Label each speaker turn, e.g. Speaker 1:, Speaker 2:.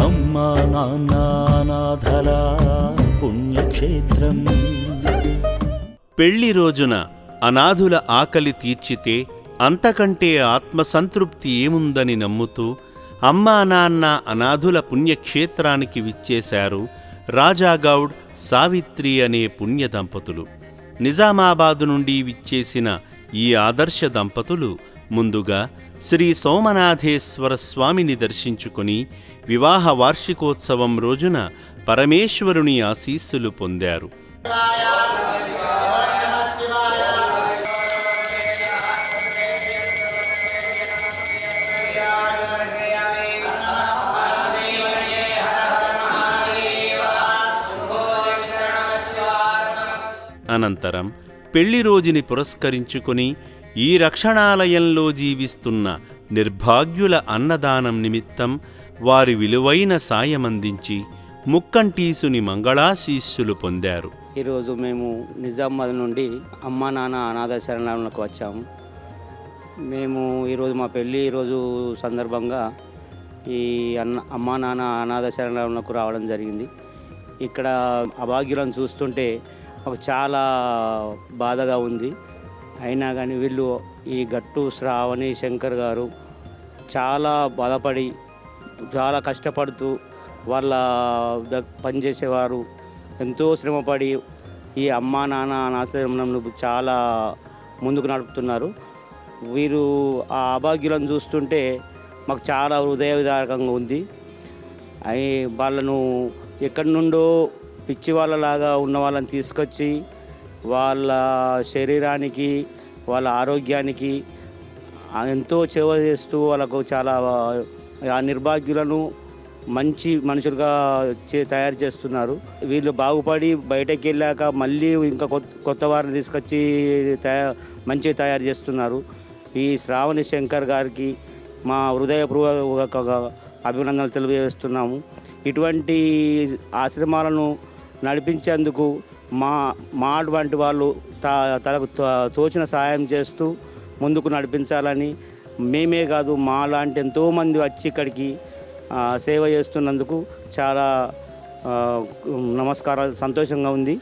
Speaker 1: అమ్మా నాన్న అనాథల పుణ్యక్షేత్రం.
Speaker 2: పెళ్ళి రోజున అనాథుల ఆకలి తీర్చితే అంతకంటే ఆత్మసంతృప్తి ఏముందని నమ్ముతూ అమ్మా నాన్న అనాథుల పుణ్యక్షేత్రానికి విచ్చేశారు రాజాగౌడ్ సావిత్రి అనే పుణ్య దంపతులు నిజామాబాదు నుండి విచ్చేసిన ఈ ఆదర్శ దంపతులు ముందుగా శ్రీ సోమనాథేశ్వర స్వామిని దర్శించుకుని వివాహ వార్షికోత్సవం రోజున పరమేశ్వరుని ఆశీస్సులు పొందారు. అనంతరం పెళ్ళి రోజుని పురస్కరించుకుని ఈ రక్షణాలయంలో జీవిస్తున్న నిర్భాగ్యుల అన్నదానం నిమిత్తం వారి విలువైన సాయమందించి ముక్కంటీసుని మంగళాశీస్సులు పొందారు.
Speaker 3: ఈరోజు మేము నిజామాబాద్ నుండి అమ్మా నాన్న అనాథ శరణాలకు వచ్చాము మేము ఈరోజు మా పెళ్ళి ఈరోజు సందర్భంగా ఈ అన్న అమ్మా నాన్న అనాథ శరణాలకు రావడం జరిగింది. ఇక్కడ అభాగ్యులను చూస్తుంటే మాకు చాలా బాధగా ఉంది. అయినా కానీ వీళ్ళు ఈ గట్టు శ్రావణి శంకర్ గారు చాలా బాధపడి చాలా కష్టపడుతూ వాళ్ళ పనిచేసేవారు. ఎంతో శ్రమపడి ఈ అమ్మా నాన్న అనాశ్రమంలో చాలా ముందుకు నడుపుతున్నారు. వీరు ఆ అభాగ్యులను చూస్తుంటే మాకు చాలా హృదయ ఉంది. అయి వాళ్ళను ఎక్కడి నుండో పిచ్చి వాళ్ళలాగా ఉన్న వాళ్ళని తీసుకొచ్చి వాళ్ళ శరీరానికి వాళ్ళ ఆరోగ్యానికి ఎంతో సేవ చేస్తూ వాళ్ళకు చాలా ఆ నిర్భాగ్యులను మంచి మనుషులుగా చే తయారు చేస్తున్నారు. వీళ్ళు బాగుపడి బయటకు వెళ్ళాక మళ్ళీ ఇంకా కొత్త వారిని తీసుకొచ్చి తయా మంచిగా తయారు చేస్తున్నారు. ఈ శ్రావణి శంకర్ గారికి మా హృదయపూర్వక అభినందనలు తెలియజేస్తున్నాము. ఇటువంటి ఆశ్రమాలను నడిపించేందుకు మా మా అటువంటి వాళ్ళు తనకు తో- తోచిన సాయం చేస్తూ ముందుకు నడిపించాలని మేమే కాదు మా లాంటి ఎంతోమంది వచ్చి ఇక్కడికి సేవ చేస్తున్నందుకు చాలా నమస్కారాలు సంతోషంగా ఉంది.